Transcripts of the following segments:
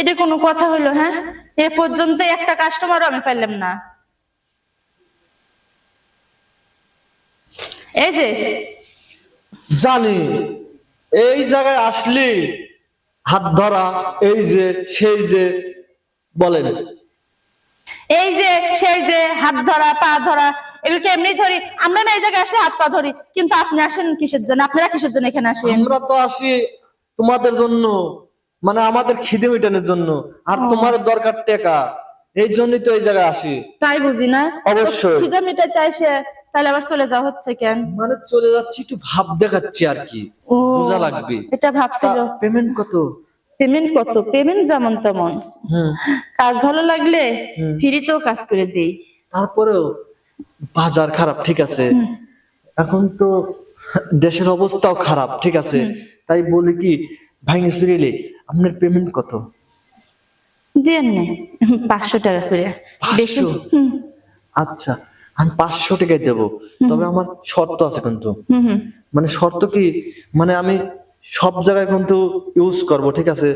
এটা কোনো কথা হলো হ্যাঁ? এ পর্যন্ত একটা কাস্টমারও আমি পাইলাম না। এই যে জানি এই জায়গায় আসলি হাত ধরা এই যে সেই যে বলেন। এই যে সেই যে হাত ধরা পা ধরা এগুলোকে এমনি ধরি। আমরা না এই জায়গায় আসলে হাত পা ধরি কিন্তু আপনি আসেন কিসের জন্য? আপনারা কিসের জন্য এখানে আসেন? আমরা তো আসি তোমাদের জন্য। মানে আমাদের খিদে মেটানোর জন্য। আর তোমার দরকার টাকা। এই জন্যই তো এই জায়গায় আসি। তাই বুঝি না? অবশ্যই। খিদে মিটাইতে এসে তাহলে আবার চলে যাওয়া হচ্ছে কেন? মানে চলে যাচ্ছি একটু ভাব দেখাচ্ছি আর কি। বোঝা লাগবে। এটা ভাবছিল। পেমেন্ট কত? পেমেন্ট কত? পেমেন্ট যেমন তেমন। কাজ ভালো লাগলে ফ্রিতেও কাজ করে দেই। তারপরেও বাজার খারাপ ঠিক আছে? এখন তো দেশের অবস্থাও খারাপ ঠিক আছে? তাই বলি কি ভাইঙ্গে সুরিলে আপনার পেমেন্ট কত? দেন নে পাঁচশো টাকা করে। বেশি? আচ্ছা আমি পাঁচশো টাকায় দেবো। তবে আমার শর্ত আছে কিন্তু। মানে শর্ত কি? মানে আমি সব জায়গায় কিন্তু ইউজ করব ঠিক আছে?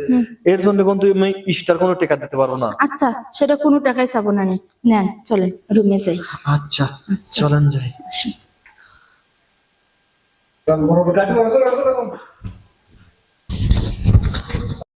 এর জন্য কিন্তু আমি ইস্টার কোনো টাকা দিতে পারব না। আচ্ছা সেটা কোনো টাকাই চাবো না নি নেন চলেন রুমে যাই। আচ্ছা চলেন যাই।